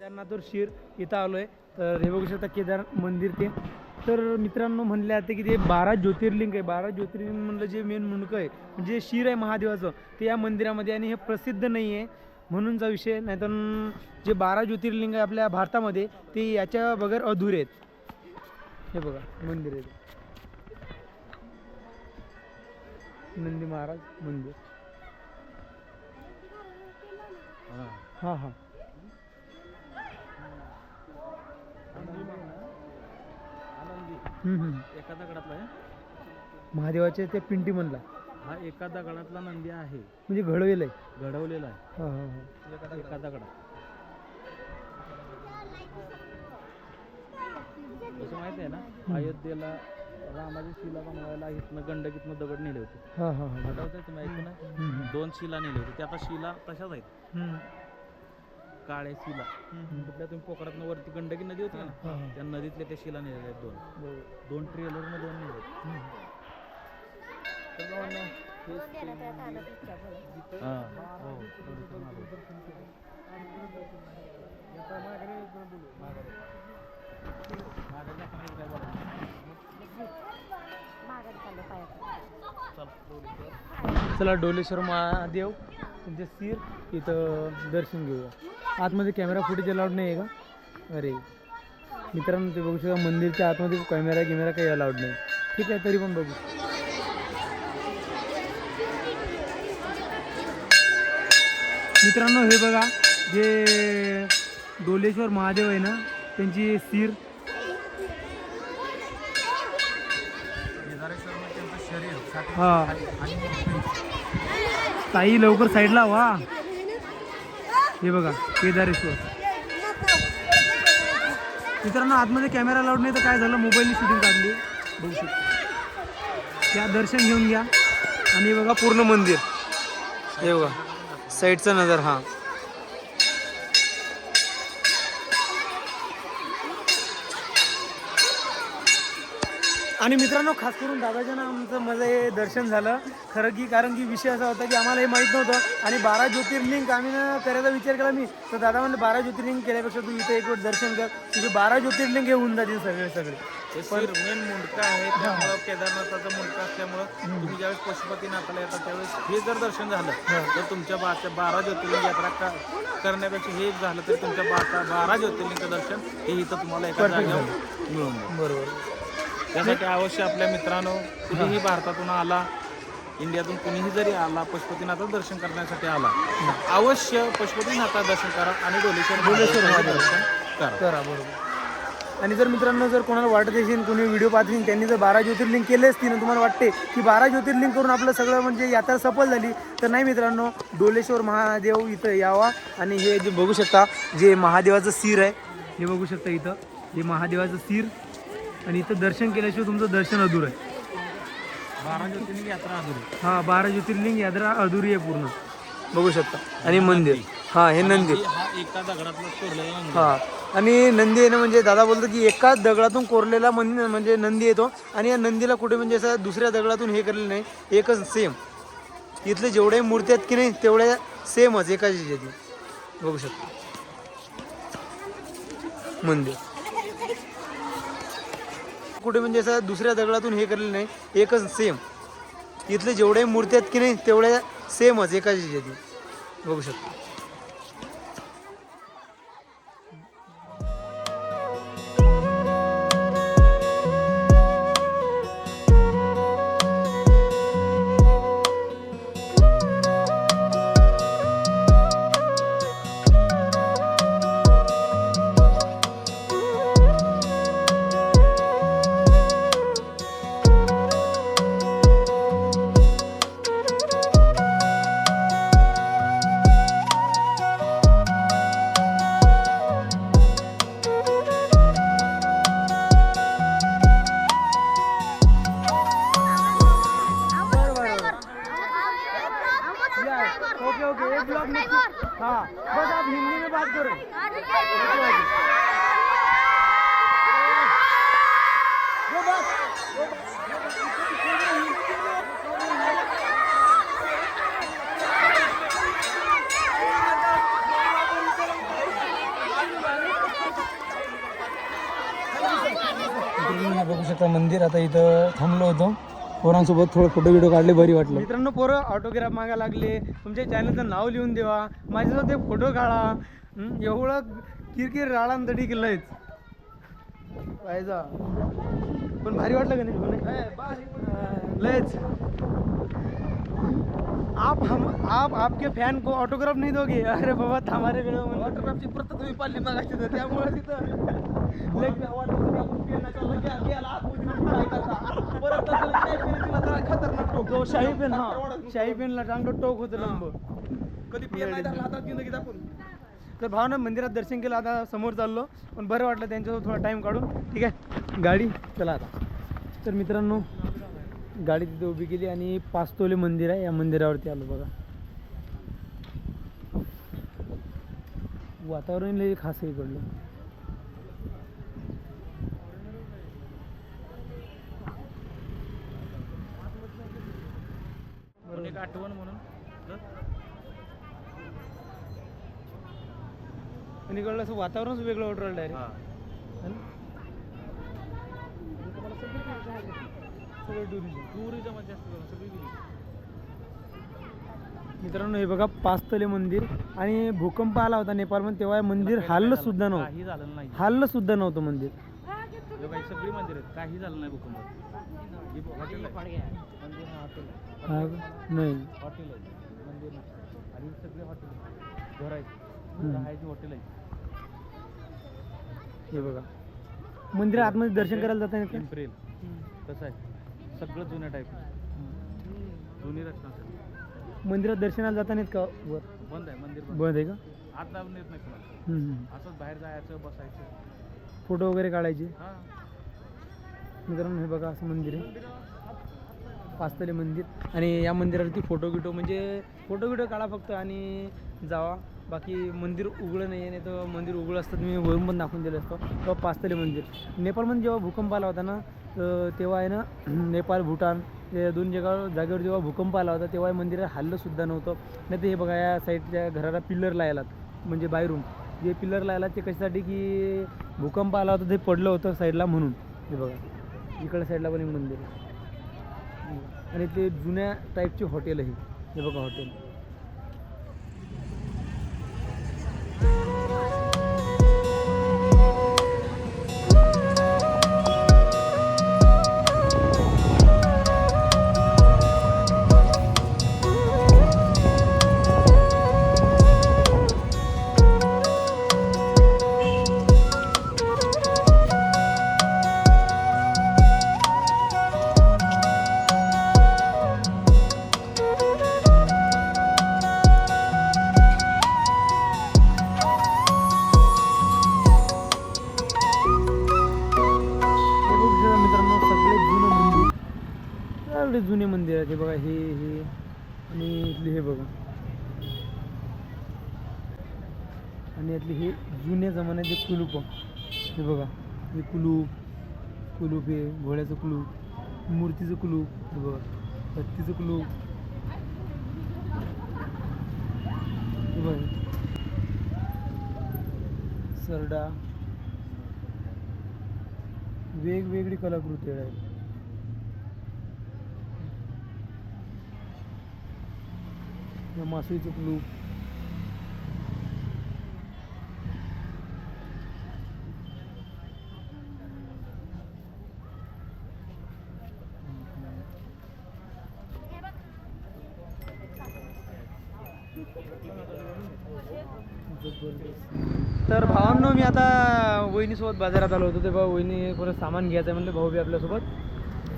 केदारनाथवर शिर इथं आलो आहे तर हे बघू शकता केदार मंदिर ते. तर मित्रांनो म्हणले जाते की ते बारा ज्योतिर्लिंग आहे. बारा ज्योतिर्लिंग म्हणलं जे मेन मुंडकं आहे. म्हणजे शिर आहे महादेवाचं. ते या मंदिरामध्ये आणि हे प्रसिद्ध नाही आहे. म्हणूनचा विषय. नाहीतर जे बारा ज्योतिर्लिंग आहे आपल्या भारतामध्ये ते याच्या बगैर अधुरे आहेत. हे बघा मंदिर आहे ते. नंदी महाराज मंदिर. हां हां. एका दगडातला आहे? महादेवाच्या त्या पिंटी म्हणला. हा एका दगडातला नंदी आहे. म्हणजे घडवेल आहे. घडवलेला आहे. हां हां हां. एका दगडात कसं माहीत आहे ना अयोध्येला रामाची शिला बनवायला इथनं गंडकीतनं दगड नेले होते. हां हां हां. आठवतंय तुम्ही ऐकून आहे? हम्म, दोन शिला नेले होते. त्या आता शिला तशाच आहेत. हम्म. काळे शिला. कुठल्या तुम्ही पोखरातनं वरती गंडकी नदी होती ना त्या नदीतल्या त्या शिला नेलेल्या आहेत दोन. दोन ट्रेलरनं दोन नेले हा, हो. चला डोलेश्वर महादेव. त्यांचे सीर इथं दर्शन घेऊया. आतमध्ये कॅमेरा फुटेज अलाउड नाही आहे का? अरे. मित्रांनो ते बघू शकता मंदिरच्या आतमध्ये कॅमेरा गिमेरा काही अलाउड नाही. ठीक आहे तरी पण बघू. मित्रांनो हे बघा जे डोलेश्वर महादेव आहे ना त्यांची साठी हा ताई लवकर साईडला वा हे बघा केदारेश्वर. मित्रांनो आतमध्ये कॅमेरा लावड नाही तर काय झालं मोबाईलनी शूटिंग काढली. बघू शकतो. त्या दर्शन घेऊन घ्या. आणि बघा पूर्ण मंदिर. हे बघा साईडचा नजर हा. आणि मित्रांनो खास करून दादाच्या ना आमचं माझं हे दर्शन झालं. खरं की कारण की विषय असा होता की आम्हाला हे माहीत नव्हतं आणि बारा ज्योतिर्लिंग आम्ही ना करायचा विचार केला मी. तर दादा म्हणलं बारा ज्योतिर्लिंग केल्यापेक्षा तू इथे एक वेळ दर्शन कर. तुझे बारा ज्योतिर्लिंग हे होऊन जातील सगळे सगळे. शिर मेन मुंडका आहे त्यामुळं केदारनाथाचं मुंडका असल्यामुळं तुम्ही ज्यावेळेस पशुपतीनाथाला येतात त्यावेळेस हे जर दर्शन झालं तर तुमच्या बारा ज्योतिर्लिंग यात्रा का करण्यापेक्षा हे झालं तर तुमच्या बारा बारा ज्योतिर्लिंगचं दर्शन हे इथं तुम्हाला एका जागेवर मिळून बरोबर. त्यासाठी अवश्य आपल्या मित्रांनो कुठेही भारतातून आला इंडियातून कुणीही जरी आला पशुपतीनाथाचं दर्शन करण्यासाठी आला अवश्य पशुपतीनाथा दर्शन करा आणि डोलेश्वर डोलेश्वर. दर्शन करा करा बरोबर आणि जर मित्रांनो जर कोणाला वाटत असेल कोणी व्हिडिओ पाहत असेल त्यांनी जर बारा ज्योतिर्लिंग केले असतील तुम्हाला वाटते की बारा ज्योतिर्लिंग करून आपलं सगळं म्हणजे यात्रा सफल झाली तर नाही मित्रांनो डोलेश्वर महादेव इथं यावा आणि हे जे बघू शकता जे महादेवाचं सीर आहे हे बघू शकता इथं हे महादेवाचं सीर आणि इथं दर्शन केल्याशिवाय तुमचं दर्शन अधूर आहे. बारा ज्योतिर्लिंग यात्रा अधुरी हा बारा ज्योतिर्लिंग यात्रा अधुरी आहे पूर्ण. बघू शकता. आणि मंदिर. हा हे मंदिर हा एका दगडातला कोरलेला नंदी. हा आणि नंदी आहे ना म्हणजे दादा बोलतो की एकाच दगडातून कोरलेला मन म्हणजे नंदी येतो. आणि या नंदीला कुठे म्हणजे असं दुसऱ्या दगडातून हे केलेलं नाही एकच सेम इथले जेवढे मूर्ती आहेत की नाही तेवढ्या सेमच एकाच बघू शकता. मंदिर. कुठे म्हणजे असं दुसऱ्या दगडातून हे केलेलं नाही एकच सेम इथले जेवढे मूर्ती आहेत की नाही तेवढ्या सेमच एकाच बघू शकतो. शकता मंदिर आता इथं थांबलो होतो. पोरांसोबत थोडं फोटो व्हिडिओ काढले बरी वाटलं. मित्रांनो पोरं ऑटोग्राफ मागा लागले. तुमच्या चॅनलचं नाव लिहून देवा. माझ्यासोबत एक फोटो काढा. एवढं किरकिर राळान तडी केलंयच पाहिजा पण भारी वाटलं का नाही? लयच. आप हम आप आपके फॅन को ऑटोग्राफ नाही दोगे? अरे बाबा थांबारे वेळ ऑटोग्राफची प्रत तुम्ही मागायची तर त्यामुळे तिथं. खतरनाक टोक. शाही पेन हा. शाही पेनला चांगलं टोक होतं लंब. कधी पेन नाही धरला हातात घेऊन लगेच आपण तर भावना मंदिरात दर्शन केलं आता समोर चाललो. पण बरं वाटलं त्यांच्यासोबत थोडा टाईम काढून. ठीक आहे. गाडी चला आता. तर मित्रांनो गाडी तिथे उभी केली आणि पाच तोले मंदिर आहे. या मंदिरावरती आलो बघा. वातावरण लई खास आहे इकडलं. एक आठवण म्हणून? आणि इकडलं असं वातावरणच वेगळं वाटलं हा. डायरेक्ट सगळं टुरिझम टुरिझम जास्त करून सगळी. मित्रांनो हे बघा पाचतले मंदिर आणि भूकंप आला होता नेपाळमध्ये तेव्हा हे मंदिर हल्लं सुद्धा नव्हतं. काही झालं नाही. हल्लं सुद्धा नव्हतं मंदिर. हे बाई सगळी मंदिर आहेत. काही झालं नाही भूकंपात ही हॉटेल मंदिर हा? नाही. हॉटेल आहे. मंदिर नाही. आणि ही सगळे हॉटेल घर आहेत. हम्म. राहायची हॉटेल आहे. हे बघा. मंदिरात आतमध्ये दर्शन करायला जाता येत? पिंपरेल कसं आहे. सगळं जुन्या टाईप जुनी रचना सगळी. मंदिरात दर्शनाला जाता नाहीत का वर? बंद आहे मंदिर बंद. बंद आहे का? आत येत नाही कोणाला. हम्म, हम्म. असंच बाहेर जायचं बसायचं. फोटो वगैरे काढायचे? हा. मित्रांनो हे बघा असं मंदिर आहे. पाचतले मंदिर. आणि या मंदिरावरती फोटो गिटो म्हणजे फोटो गिटो काढा फक्त आणि जावा. बाकी मंदिर उघडं नाही आहे नाही तर मंदिर उघडं असतं मी वरून पण दाखवून दिलं असतं. तेव्हा पाचतले मंदिर. नेपाळमध्ये जेव्हा भूकंप आला होता ना तर तेव्हा आहे ना नेपाळ भूटान या दोन जगा जागेवर जेव्हा भूकंप आला होता तेव्हा मंदिरात हल्लंसुद्धा नव्हतं. नाही तर हे बघा या साईडच्या घराला पिल्लर लायलात म्हणजे बाहेरून. जे पिल्लर लायलात ते कशासाठी? की भूकंप आला होता ते पडलं होतं साईडला म्हणून. हे बघा इकडल्या साईडला पण एक मंदिर आणि ते जुन्या टाईपचे हॉटेल आहे. हे बघा हॉटेल आहेत हे बघा हे हे. आणि इथली हे बघा. आणि यातली हे जुन्या जमान्याचे कुलूप हे बघा. हे कुलूप कुलूप हे घोड्याचं कुलूप मूर्तीचं कुलूप हे बघा. हत्तीचं कुलूप. हे बघा. सरडा. वेगवेगळी कलाकृती आहे या मासळी चुकलू तर भावांनो मी आता वहिनीसोबत बाजारात आलो होतो. ते भाऊ वहिनी कोणतं सामान घ्यायचं आहे म्हणलं भाऊ बी आपल्यासोबत.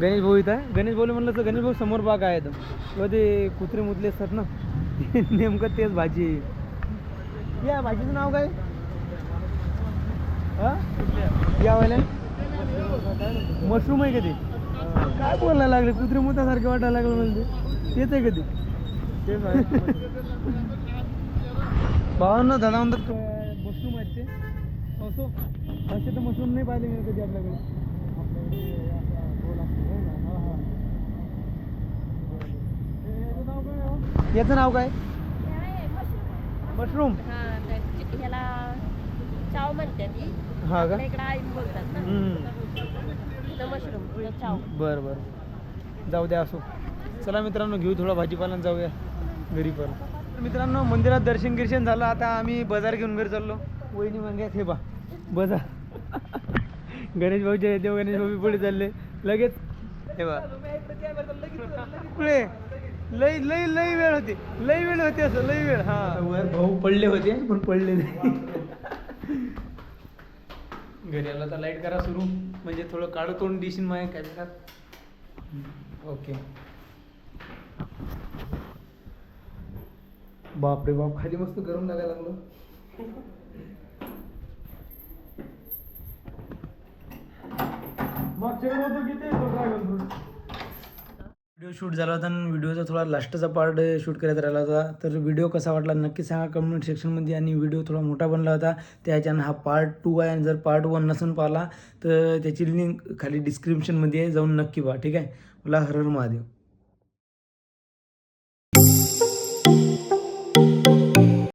गणेश भाऊ इथं आहे. गणेश भाऊ म्हणलं तर गणेश भाऊ समोर बाग आहे. तर ते कुत्रे मुतले असतात ना. नेमकं तेच भाजी आहे. या भाजीचं नाव काय? हा? या वाल्या? मशरूम आहे का ते? काय बोलायला लागले? कुत्रे मुतासारखे वाटायला लागलं म्हणजे तेच आहे का ते? तेच आहे. भावांना धडा म्हणतात मशरूम आहेत ते. असो. असे तर मशरूम नाही पाहिले मी कधी आपल्याकडे. याचं नाव काय? मशरूम. हा ह्याला चाव म्हणते ती. हा का? आपल्या इकडे आई बोलतात ना. हम्म. मशरूम चाव. बरं बरं. जाऊ द्या असो. चला मित्रांनो घेऊ थोडा भाजीपाला जाऊया घरी परत मित्रांनो मंदिरात दर्शन गिर्शन झालं. आता आम्ही बाजार घेऊन घरी चाललो. वहिनी मागण्यात हे बा बाजार गणेश भाऊच्या येते गणेश भाऊ पुढे चालले. लगेच. हे बा. पुढे लई लई लई वेळ होती. लई वेळ होती असं लई वेळ हा. वर भाऊ पडले होते पण पडले नाही. घरी आला तर लाइट करा सुरू. म्हणजे थोडं काळं तोंड दिशील माझ्या कॅमेरात ओके. बापरे बाप खाली मस्त गरम लागायला लागलं. व्हिडिओ शूट झाला होता आणि व्हिडिओचा थोडा लास्टचा पार्ट शूट करायचा राहिला होता. तर व्हिडिओ कसा वाटला नक्की सांगा कमेंट सेक्शनमध्ये आणि व्हिडिओ थोडा मोठा बनला होता. त्याच्यानं हा पार्ट टू आहे आणि जर पार्ट वन नसून पाहिला तर त्याची लिंक खाली डिस्क्रिप्शनमध्ये आहे. जाऊन नक्की पहा ठीक आहे? मला हर हर महादेव.